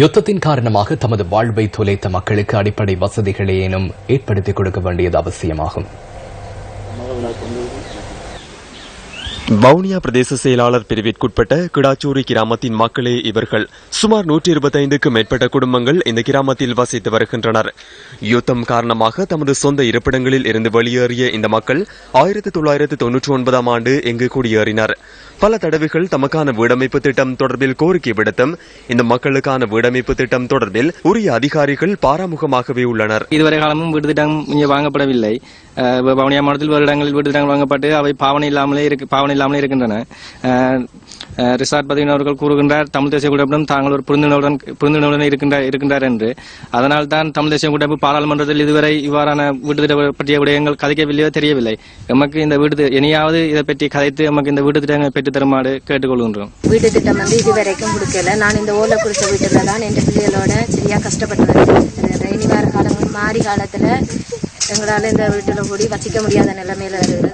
யுத்தத்தின் காரணமாக தமது வாழ்வை தொலைத்த மக்களுக்கு அடிப்படை வசதிகளேனும் ஏற்படுத்திக் கொடுக்க வேண்டியது அவசியமாகும். வவுனியா பிரதேச செயலாளர் பிரிவிற்குட்பட்ட கிடாச்சூரி கிராமத்தின் மக்களே இவர்கள் சுமார் நூற்றி இருபத்தைந்துக்கும் மேற்பட்ட குடும்பங்கள் இந்த கிராமத்தில் வசித்து வருகின்றனர். யுத்தம் காரணமாக தமது சொந்த இருப்பிடங்களில் இருந்து வெளியேறிய இந்த மக்கள் ஆயிரத்தி தொள்ளாயிரத்து தொன்னூற்றி ஒன்பதாம் ஆண்டு இங்கு குடியேறினர். பல தடவைகள் தமக்கான வீடமைப்பு திட்டம் தொடர்பில் கோரிக்கை விடுத்தும் இந்த மக்களுக்கான வீடமைப்பு திட்டம் தொடர்பில் உரிய அதிகாரிகள் பாராமுகமாகவே உள்ளனர். இதுவரை காலமும் வீடு திட்டம் இங்கே வாங்கப்படவில்லை. வவுனியா மாவட்டத்தில் வேறு இடங்களில் வீடு திட்டங்கள் வாங்கப்பட்டு அவை பாவனை இல்லாமலே இருக்கு பாவனை இல்லாமலே இருக்கின்றன. ரிசார்ட் பதவியின் அவர்கள் கூறுகின்றார் தமிழ் தேசிய கூட்டமைப்புடன் தாங்கள் ஒரு புரிந்துணர்வுடன் புரிந்துணர்வுடன் இருக்கின்றார் இருக்கின்றார் என்று. அதனால் தான் தமிழ் தேசிய கூட்டமைப்பு பாராளுமன்றத்தில் இதுவரை இவ்வாறான வீடு பற்றிய விடயங்கள் கதைக்கவில்லையோ தெரியவில்லை. எமக்கு இந்த வீடு இனியாவது இதை பற்றி கதைத்து எமக்கு இந்த வீட்டு திட்டங்களை பெற்று தருமாறு கேட்டுக்கொள்கின்றோம். வீட்டு திட்டம் வந்து இதுவரைக்கும் கொடுக்கல நான் இந்த ஓலை குறித்த வீட்டுல தான் என் பிள்ளைகளோட சரியா கஷ்டப்பட்டு மாறி காலத்தில் எங்களால் இந்த வீட்டில் கூடி வசிக்க முடியாத நிலைமையில் இருக்குது